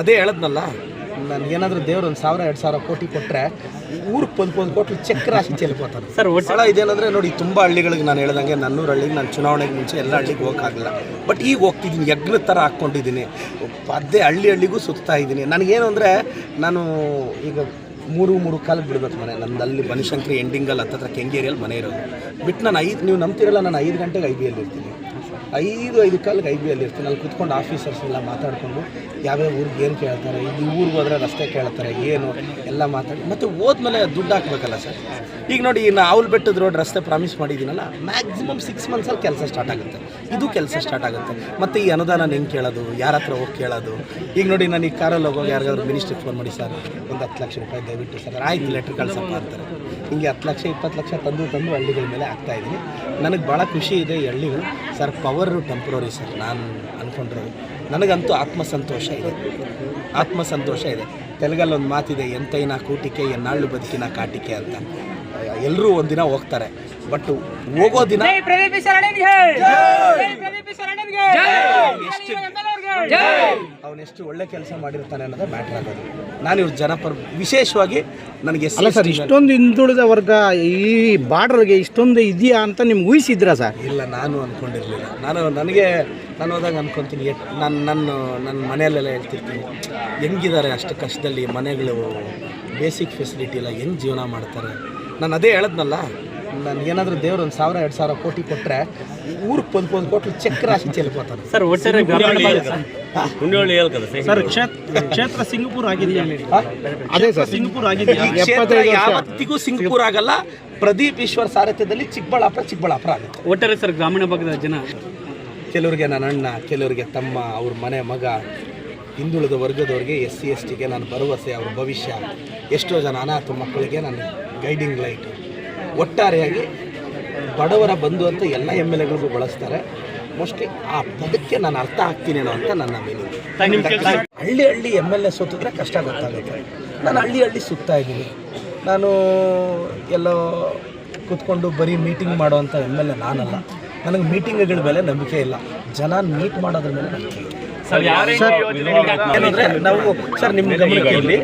ಅದೇ ಹೇಳದ್ನಲ್ಲ ನಾನು ಏನಾದರೂ ದೇವ್ರು ಒಂದು ಸಾವಿರ ಎರಡು ಸಾವಿರ ಕೋಟಿ ಕೊಟ್ಟರೆ ಊರಿಗೆ ಒಂದು ಒಂದು ಕೋಟಿ ಚೆಕ್ ರಾಶಿ ಚೆಲ್ಕೋತಾರೆ ಸರ್ ಒಳ ಇದೇನಂದರೆ ನೋಡಿ ತುಂಬ ಹಳ್ಳಿಗಳಿಗೆ ನಾನು ಹೇಳ್ದಂಗೆ ನನ್ನೂರು ಹಳ್ಳಿಗೆ ನಾನು ಚುನಾವಣೆಗೆ ಮುಂಚೆ ಎಲ್ಲ ಹಳ್ಳಿಗೆ ಹೋಗೋಕ್ಕಾಗಲ್ಲ ಬಟ್ ಈಗ ಹೋಗ್ತಿದ್ದೀನಿ ಯಜ್ಞದ ಥರ ಹಾಕ್ಕೊಂಡಿದ್ದೀನಿ. ಅದೇ ಹಳ್ಳಿ ಹಳ್ಳಿಗೂ ಸುತ್ತಾ ಇದ್ದೀನಿ. ನನಗೇನು ಅಂದರೆ ನಾನು ಈಗ ಮೂರು ಮೂರು ಕಾಲಕ್ಕೆ ಬಿಡ್ಬೇಕು ಮನೆ. ನಂದು ಅಲ್ಲಿ ಬನಶಂಕರಿ ಎಂಡಿಂಗಲ್ಲಿ ಹತ್ತತ್ರ ಕೆಂಗೇರಿಯಲ್ಲಿ ಮನೆ ಇರೋದು. ಬಿಟ್ಟು ನಾನು ಐದು ನೀವು ನಂಬ್ತಿರಲ್ಲ ನಾನು ಐದು ಗಂಟೆಗೆ ಐ ಬಿ ಎಲ್ಲಿ ಇರ್ತೀನಿ. ಐದು ಐದು ಕಾಲಿಗೆ ಐ ಬಿ ಎಲ್ ಇರ್ತೀನಿ. ಅಲ್ಲಿ ಕುತ್ಕೊಂಡು ಆಫೀಸರ್ಸ್ ಎಲ್ಲ ಮಾತಾಡಿಕೊಂಡು ಯಾವ್ಯಾವ ಊರಿಗೆ ಏನು ಕೇಳ್ತಾರೆ ಈ ಊರಿಗೆ ಹೋದ್ರೆ ರಸ್ತೆ ಕೇಳ್ತಾರೆ, ಏನು ಎಲ್ಲ ಮಾತಾಡಿ, ಮತ್ತು ಹೋದ್ಮೇಲೆ ದುಡ್ಡು ಹಾಕ್ಬೇಕಲ್ಲ ಸರ್. ಈಗ ನೋಡಿ, ನಾ ಅವ್ಲು ಬೆಟ್ಟದ ರೋಡ್ ರಸ್ತೆ ಪ್ರಾಮಿಸ್ ಮಾಡಿದ್ದೀನಲ್ಲ ಮ್ಯಾಕ್ಸಿಮಮ್ ಸಿಕ್ಸ್ ಮಂತ್ಸಲ್ಲಿ ಕೆಲಸ ಸ್ಟಾರ್ಟ್ ಆಗುತ್ತೆ. ಇದು ಕೆಲಸ ಸ್ಟಾರ್ಟ್ ಆಗುತ್ತೆ. ಮತ್ತು ಈ ಅನುದಾನ ಹೆಂಗೆ ಕೇಳೋದು ಯಾರ ಹತ್ರ ಹೋಗಿ ಕೇಳೋದು. ಈಗ ನೋಡಿ ನಾನು ಈ ಕಾರಲ್ಲಿ ಹೋಗೋ ಯಾರಿಗಾದ್ರು ಮಿನಿಸ್ಟ್ರಿಗೆ ಫೋನ್ ಮಾಡಿ ಸರ್ ಒಂದು ಹತ್ತು ಲಕ್ಷ ರೂಪಾಯಿ ದಯವಿಟ್ಟು ಸರ್ ಆಯ್ತು ಲೆಟ್ರ್ ಕಳ್ಸಪ್ಪ ಮಾಡ್ತಾರೆ ಹಿಂಗೆ ಹತ್ತು ಲಕ್ಷ ಇಪ್ಪತ್ತು ಲಕ್ಷ ತಂದು ತಂದು ಹಳ್ಳಿಗಳ ಮೇಲೆ ಆಗ್ತಾ ಇದ್ದೀನಿ. ನನಗೆ ಭಾಳ ಖುಷಿ ಇದೆ ಈ ಹಳ್ಳಿಗಳು. ಸರ್ ಪವರು ಟೆಂಪ್ರರಿ ಸರ್ ನಾನು ಅಂದ್ಕೊಂಡ್ರೆ ನನಗಂತೂ ಆತ್ಮಸಂತೋಷ ಇದೆ. ಆತ್ಮಸಂತೋಷ ಇದೆ. ತೆಲುಗಲ್ಲಿ ಒಂದು ಮಾತಿದೆ ಎಂತೈನ ಕೂಟಿಕೆ ಎನ್ನಾಳು ಬದುಕಿನ ಕಾಟಿಕೆ ಅಂತ. ಎಲ್ಲರೂ ಒಂದಿನ ಹೋಗ್ತಾರೆ. ಬಟ್ ಹೋಗೋ ದಿನ ಪ್ರದೀಪ್ ಶರಣನ್ಗೆ ಜೈ ಪ್ರದೀಪ್ ಶರಣನ್ಗೆ ಎಷ್ಟು ಅವನೆಷ್ಟು ಒಳ್ಳೆ ಕೆಲಸ ಮಾಡಿರ್ತಾನೆ ಅನ್ನೋದೇ ಮ್ಯಾಟ್ರ್ ಆಗೋದು. ನಾನು ಇವ್ರ ಜನಪರ ವಿಶೇಷವಾಗಿ ನನಗೆ ಅಲ್ಲ ಸರ್ ಇಷ್ಟೊಂದು ಹಿಂದುಳಿದ ವರ್ಗ ಈ ಬಾರ್ಡರ್ಗೆ ಇಷ್ಟೊಂದು ಇದೆಯಾ ಅಂತ ನಿಮ್ಗೆ ಊಹಿಸಿದ್ರಾ ಸರ್? ಇಲ್ಲ ನಾನು ಅಂದ್ಕೊಂಡಿರಲಿಲ್ಲ ನಾನು ನನಗೆ ನಾನು ಹೋದಾಗ ಅಂದ್ಕೊತೀನಿ ನಾನು ನನ್ನ ನನ್ನ ಮನೆಯಲ್ಲೆಲ್ಲ ಹೇಳ್ತಿರ್ತೀನಿ ಹೆಂಗಿದ್ದಾರೆ ಅಷ್ಟು ಕಷ್ಟದಲ್ಲಿ ಮನೆಗಳು ಬೇಸಿಕ್ ಫೆಸಿಲಿಟಿ ಎಲ್ಲ ಹೆಂಗೆ ಜೀವನ ಮಾಡ್ತಾರೆ? ನಾನು ಅದೇ ಹೇಳದ್ನಲ್ಲ ನಾನು ಏನಾದರೂ ದೇವ್ರು ಒಂದು ಸಾವಿರ ಎರಡು ಸಾವಿರ ಕೋಟಿ ಕೊಟ್ಟರೆ ಊರಿಗೆ ಪೊಂದು ಪೊಂದು ಕೋಟಿ ಚೆಕ್ ರಾಶಿ ಚೆಲ್ಕೋತಾರೆ ಸರ್ ಒಟ್ಟಾರೆ ಸರ್. ಕ್ಷೇತ್ರ ಸಿಂಗಪುರ್ ಆಗಿದೆಯಾ ಅದೇ ಸರ್ ಸಿಂಗಪುರ್ ಆಗಿದೆಯಾ ಕ್ಷೇತ್ರ ಯಾವತ್ತಿಗೂ ಸಿಂಗಪುರ್ ಆಗಲ್ಲ. ಪ್ರದೀಪ್ ಈಶ್ವರ್ ಸಾರಥ್ಯದಲ್ಲಿ ಚಿಕ್ಕಬಳ್ಳಾಪುರ ಚಿಕ್ಕಬಳ್ಳಾಪುರ ಆಗುತ್ತೆ. ಒಟ್ಟಾರೆ ಸರ್ ಗ್ರಾಮೀಣ ಭಾಗದ ಜನ. ಕೆಲವರಿಗೆ ನನ್ನ ಅಣ್ಣ ಕೆಲವರಿಗೆ ತಮ್ಮ ಅವ್ರ ಮನೆ ಮಗ ಹಿಂದುಳಿದ ವರ್ಗದವ್ರಿಗೆ ಎಸ್ ಸಿ ಎಸ್ ಟಿಗೆ ನಾನು ಭರವಸೆ ಅವ್ರ ಭವಿಷ್ಯ. ಎಷ್ಟೋ ಜನ ಅನಾಥ ಮಕ್ಕಳಿಗೆ ನಾನು ಗೈಡಿಂಗ್ ಲೈಟ್ ಒಟ್ಟಾರೆಯಾಗಿ ಬಡವರ ಬಂಧು ಅಂತ ಎಲ್ಲ ಎಂ ಎಲ್ ಎಗಳಿಗೂ ಬಳಸ್ತಾರೆ. ಮೋಸ್ಟ್ಲಿ ಆ ಪದಕ್ಕೆ ನಾನು ಅರ್ಥ ಆಗ್ತೀನೇನೋ ಅಂತ ನನ್ನ ಮೀನಿಂಗ್ ಹಳ್ಳಿ ಹಳ್ಳಿ ಎಂ ಎಲ್ ಎ ಸೋತಿದ್ರೆ ಕಷ್ಟ ಗೊತ್ತಾಗುತ್ತೆ. ನಾನು ಹಳ್ಳಿ ಹಳ್ಳಿ ಸುತ್ತಾ ಇದ್ದೀನಿ. ನಾನು ಎಲ್ಲೋ ಕೂತ್ಕೊಂಡು ಬರೀ ಮೀಟಿಂಗ್ ಮಾಡುವಂಥ ಎಂ ಎಲ್ ಎ ನಾನಲ್ಲ. ನನಗೆ ಮೀಟಿಂಗ್ಗಳ ಮೇಲೆ ನಂಬಿಕೆ ಇಲ್ಲ. ಜನ ಮೀಟ್ ಮಾಡೋದ್ರ ಮೇಲೆ ನಂಬಿಕೆ ಇದೆ ಏನಂದ್ರೆ ನಾವು ಸರ್ ನಿಮ್ಮ ಗಮನಕ್ಕೆ ಇಲ್ಲಿ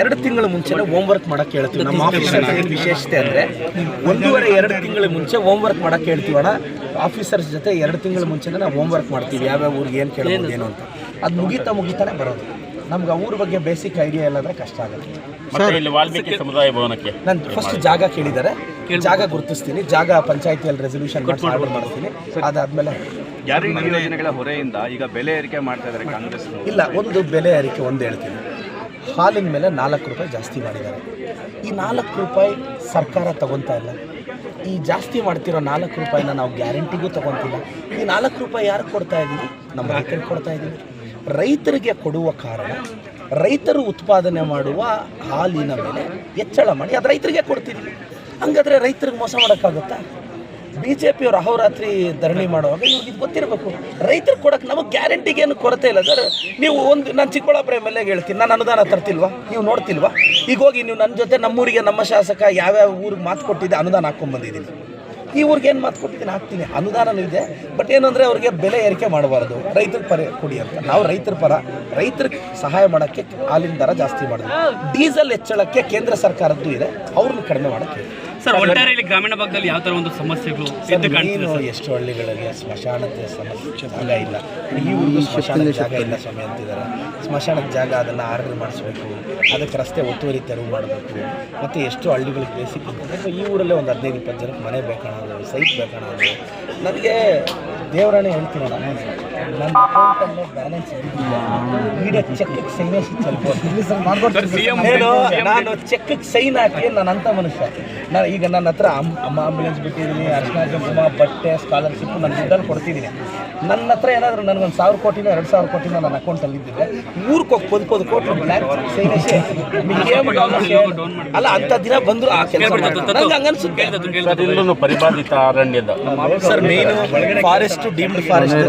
ಎರಡು ತಿಂಗಳ ಮುಂಚೆನೆ ಹೋಮ್ ವರ್ಕ್ ಮಾಡಕ್ಕೆ ಹೇಳ್ತೀವಿ. ನಮ್ಮ ಆಫೀಸ್ ಏನು ವಿಶೇಷತೆ ಅಂದರೆ ಒಂದೂವರೆ ಎರಡು ತಿಂಗಳ ಮುಂಚೆ ಹೋಮ್ ವರ್ಕ್ ಮಾಡಕ್ಕೆ ಹೇಳ್ತೀವಿ ಅಣ್ಣ. ಆಫೀಸರ್ಸ್ ಜೊತೆ ಎರಡು ತಿಂಗಳ ಮುಂಚೆನೇ ನಾವು ಹೋಮ್ ವರ್ಕ್ ಮಾಡ್ತೀವಿ. ಯಾವ್ಯಾವ ಊರಿಗೆ ಏನು ಕೇಳೋದು ಏನು ಅಂತ. ಅದು ಮುಗಿತಾ ಮುಗಿತಾನೆ ಬರೋದು. ನಮ್ಗೆ ಅವ್ರ ಊರ ಬಗ್ಗೆ ಬೇಸಿಕ್ ಐಡಿಯಾ ಇಲ್ಲ ಅಂದ್ರೆ ಕಷ್ಟ ಆಗುತ್ತೆ. ಮತ್ತೆ ಇಲ್ಲಿ ವಾಲ್ಮೀಕಿ ಸಮುದಾಯ ಭವನಕ್ಕೆ ನಾನು ಫಸ್ಟ್ ಜಾಗ ಕೇಳಿದ್ದಾರೆ. ಜಾಗ ಗುರುತಿಸ್ತೀನಿ. ಜಾಗ ಪಂಚಾಯತಿಯಲ್ಲಿ ರೆಸೊಲ್ಯೂಷನ್ ಮಾಡ್ತೀನಿ. ಅದಾದ್ಮೇಲೆ ಯೋಜನೆಗಳ ಹೊರೆಯಿಂದ ಈಗ ಬೆಲೆ ಏರಿಕೆ ಮಾಡ್ತಾ ಇದ್ದಾರೆ ಕಾಂಗ್ರೆಸ್ ಇಲ್ಲ ಒಂದು ಬೆಲೆ ಏರಿಕೆ ಒಂದು ಹೇಳ್ತೀನಿ. ಹಾಲಿನ ಮೇಲೆ ನಾಲ್ಕು ರೂಪಾಯಿ ಜಾಸ್ತಿ ಮಾಡಿದ್ದಾರೆ. ಈ ನಾಲ್ಕು ರೂಪಾಯಿ ಸರ್ಕಾರ ತಗೊತಾ ಇಲ್ಲ. ಈ ಜಾಸ್ತಿ ಮಾಡ್ತಿರೋ ನಾಲ್ಕು ರೂಪಾಯಿನ ನಾವು ಗ್ಯಾರಂಟಿಗೂ ತಗೊತಿಲ್ಲ. ಈ ನಾಲ್ಕು ರೂಪಾಯಿ ಯಾರು ಕೊಡ್ತಾ ಇದ್ದೀವಿ ನಮ್ಮ ರೈತರಿಗೆ ಕೊಡ್ತಾ ಇದ್ದೀವಿ ರೈತರಿಗೆ ಕೊಡುವ ಕಾರಣ, ರೈತರು ಉತ್ಪಾದನೆ ಮಾಡುವ ಹಾಲಿನ ಮೇಲೆ ಹೆಚ್ಚಳ ಮಾಡಿ ಅದು ರೈತರಿಗೆ ಕೊಡ್ತಿದ್ವಿ ಹಂಗಾದ್ರೆ ರೈತರಿಗೆ ಮೋಸ ಮಾಡೋಕ್ಕಾಗುತ್ತಾ? ಬಿ ಜೆ ಪಿಯವರು ಅಹೋರಾತ್ರಿ ಧರಣಿ ಮಾಡುವಾಗ ಇವ್ರಿಗೆ ಇದು ಗೊತ್ತಿರಬೇಕು. ರೈತರು ಕೊಡೋಕ್ಕೆ ನಮಗೆ ಗ್ಯಾರಂಟಿಗೆ ಏನು ಕೊರತೆ ಇಲ್ಲ ಸರ್. ನೀವು ಒಂದು, ನಾನು ಚಿಕ್ಕಬಳ್ಳಾಪುರ ಎಂ ಎಲ್ ಎಗೆ ಹೇಳ್ತೀನಿ, ನಾನು ಅನುದಾನ ತರ್ತಿಲ್ವಾ? ನೀವು ನೋಡ್ತಿಲ್ವಾ? ಈಗ ಹೋಗಿ ನೀವು ನನ್ನ ಜೊತೆ ನಮ್ಮೂರಿಗೆ ನಮ್ಮ ಶಾಸಕ ಯಾವ್ಯಾವ ಊರಿಗೆ ಮಾತು ಕೊಟ್ಟಿದ್ದೆ ಅನುದಾನ ಹಾಕ್ಕೊಂಡ್ಬಂದಿದ್ದೀನಿ ಈ ಊರಿಗೆ ಏನು ಮಾತು ಕೊಟ್ಟಿದ್ದೀನಿ? ಹಾಕ್ತೀನಿ. ಅನುದಾನನೂ ಇದೆ. ಬಟ್ ಏನಂದರೆ ಅವರಿಗೆ ಅವ್ರಿಗೆ ಬೆಲೆ ಏರಿಕೆ ಮಾಡಬಾರ್ದು. ರೈತರ ಪರ ಕೊಡಿ ಅಂತ. ನಾವು ರೈತರ ಪರ ರೈತರಿಗೆ ಸಹಾಯ ಮಾಡೋಕ್ಕೆ ಹಾಲಿನ ದರ ಜಾಸ್ತಿ ಮಾಡಿದ್ವಿ ಡೀಸೆಲ್ ಹೆಚ್ಚಳಕ್ಕೆ ಕೇಂದ್ರ ಸರ್ಕಾರದ್ದು ಇದೆ. ಅವ್ರನ್ನ ಕಡಿಮೆ ಮಾಡೋಕ್ಕೆ. ಸರ್ ಒಟ್ಟಾರೆ ಇಲ್ಲಿ ಗ್ರಾಮೀಣ ಭಾಗದಲ್ಲಿ ಯಾವ ತರ ಒಂದು ಸಮಸ್ಯೆಗಳು ಎದ್ದು ಕಾಣ್ತಿದೆ ನೀನು ಎಷ್ಟು ಹಳ್ಳಿಗಳಲ್ಲಿ ಸ್ಮಶಾನದ ಸಮಸ್ಯೆ ಜಾಗ ಇಲ್ಲ. ಈ ಊರಿಗೂ ಸ್ಮಶಾನದ ಜಾಗ ಇಲ್ಲ ಸ್ವಾಮಿ ಅಂತಿದ್ದಾರೆ. ಸ್ಮಶಾನದ ಜಾಗ ಅದನ್ನ ಆರ್ಡರ್ ಮಾಡಿಸ್ಬೇಕು. ಅದಕ್ಕೆ ರಸ್ತೆ ಒತ್ತುವರಿ ತೆರವು ಮಾಡಬೇಕು. ಮತ್ತು ಎಷ್ಟು ಹಳ್ಳಿಗಳಿಗೆ ಬೇಸಿಕ್ ಈ ಊರಲ್ಲೇ ಒಂದು ಹದಿನೈದು ಇಪ್ಪತ್ತು ಜನಕ್ಕೆ ಮನೆ ಬೇಕನ್ನೋದು ಸೈಟ್ ಬೇಕನ್ನೋದು ನನಗೆ ದೇವರಾಣೆ ಹೇಳ್ತೀನಲ್ಲ ನನ್ನ ಅಕೌಂಟಲ್ಲೇ ಬ್ಯಾಲೆನ್ಸ್ ಇಡೀ ಸೈನ್ ನಾನು ಅಂತ ಸೈನ್ ಹಾಕಿ ನಾನು ಅಂತ ಮನುಷ್ಯ. ನಾನು ಈಗ ನನ್ನ ಹತ್ರ ಅಮ್ ಅಮ್ಮ ಆಂಬುಲೆನ್ಸ್ ಬಿಟ್ಟಿದ್ದೀನಿ ಅರ್ಶನ ಕುಂಕುಮ ಬಟ್ಟೆ ಸ್ಕಾಲರ್ಶಿಪ್ ನನ್ನ ದುಡ್ಡಲ್ಲಿ ಕೊಡ್ತಿದ್ದೀನಿ. ನನ್ನ ಹತ್ರ ಏನಾದರೂ ನನಗೊಂದು ಸಾವಿರ ಕೋಟಿನೋ ಎರಡು ಸಾವಿರ ಕೋಟಿನೋ ನನ್ನ ಅಕೌಂಟಲ್ಲಿ ಇದ್ದಿದ್ದೆ ಊರಿಗೆ ಹೋಗಿ ಪದ್ ಕೊಟ್ಟರು ಕೋಟಿ ಬ್ಲ್ಯಾಂಕ್ ಸೈನ್ ಹಾಕಿ ಅಲ್ಲ ಅಂಥ ದಿನ ಬಂದರೂ ಆ ಕೆಲಸ ಹಂಗನ್ಸುತ್ತೆ. ಪರಿಬಾಧಿತ ಅರಣ್ಯದ. Sir main forest deemed forest